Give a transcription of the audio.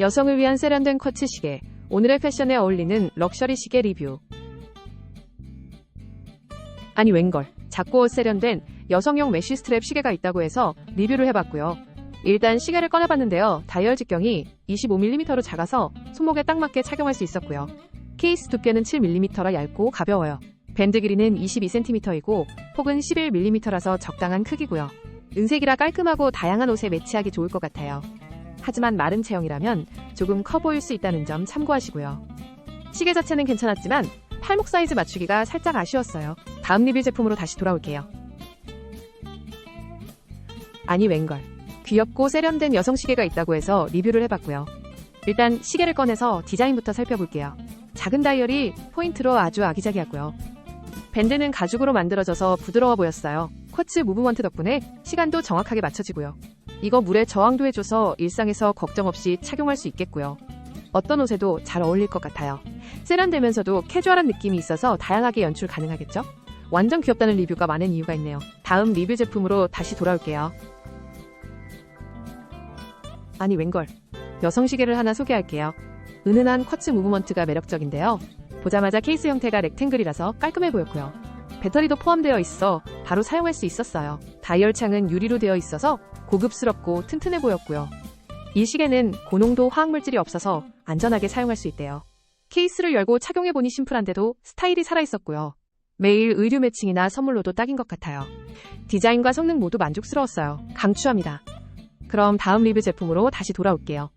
여성을 위한 세련된 쿼츠 시계. 오늘의 패션에 어울리는 럭셔리 시계 리뷰. 아니 웬걸. 작고 세련된 여성용 메쉬 스트랩 시계가 있다고 해서 리뷰를 해봤고요. 일단 시계를 꺼내봤는데요. 다이얼 직경이 25mm로 작아서 손목에 딱 맞게 착용할 수 있었고요. 케이스 두께는 7mm라 얇고 가벼워요. 밴드 길이는 22cm이고 폭은 11mm라서 적당한 크기고요. 은색이라 깔끔하고 다양한 옷에 매치하기 좋을 것 같아요. 하지만 마른 체형이라면 조금 커 보일 수 있다는 점 참고하시고요. 시계 자체는 괜찮았지만 팔목 사이즈 맞추기가 살짝 아쉬웠어요. 다음 리뷰 제품으로 다시 돌아올게요. 아니 웬걸. 귀엽고 세련된 여성 시계가 있다고 해서 리뷰를 해봤고요. 일단 시계를 꺼내서 디자인부터 살펴볼게요. 작은 다이얼이 포인트로 아주 아기자기하고요. 밴드는 가죽으로 만들어져서 부드러워 보였어요. 쿼츠 무브먼트 덕분에 시간도 정확하게 맞춰지고요. 이거 물에 저항도 해줘서 일상에서 걱정 없이 착용할 수 있겠고요. 어떤 옷에도 잘 어울릴 것 같아요. 세련되면서도 캐주얼한 느낌이 있어서 다양하게 연출 가능하겠죠? 완전 귀엽다는 리뷰가 많은 이유가 있네요. 다음 리뷰 제품으로 다시 돌아올게요. 아니 웬걸. 여성 시계를 하나 소개할게요. 은은한 쿼츠 무브먼트가 매력적인데요. 보자마자 케이스 형태가 렉탱글이라서 깔끔해 보였고요. 배터리도 포함되어 있어 바로 사용할 수 있었어요. 다이얼 창은 유리로 되어 있어서 고급스럽고 튼튼해 보였고요. 이 시계는 고농도 화학물질이 없어서 안전하게 사용할 수 있대요. 케이스를 열고 착용해보니 심플한데도 스타일이 살아있었고요. 매일 의류 매칭이나 선물로도 딱인 것 같아요. 디자인과 성능 모두 만족스러웠어요. 강추합니다. 그럼 다음 리뷰 제품으로 다시 돌아올게요.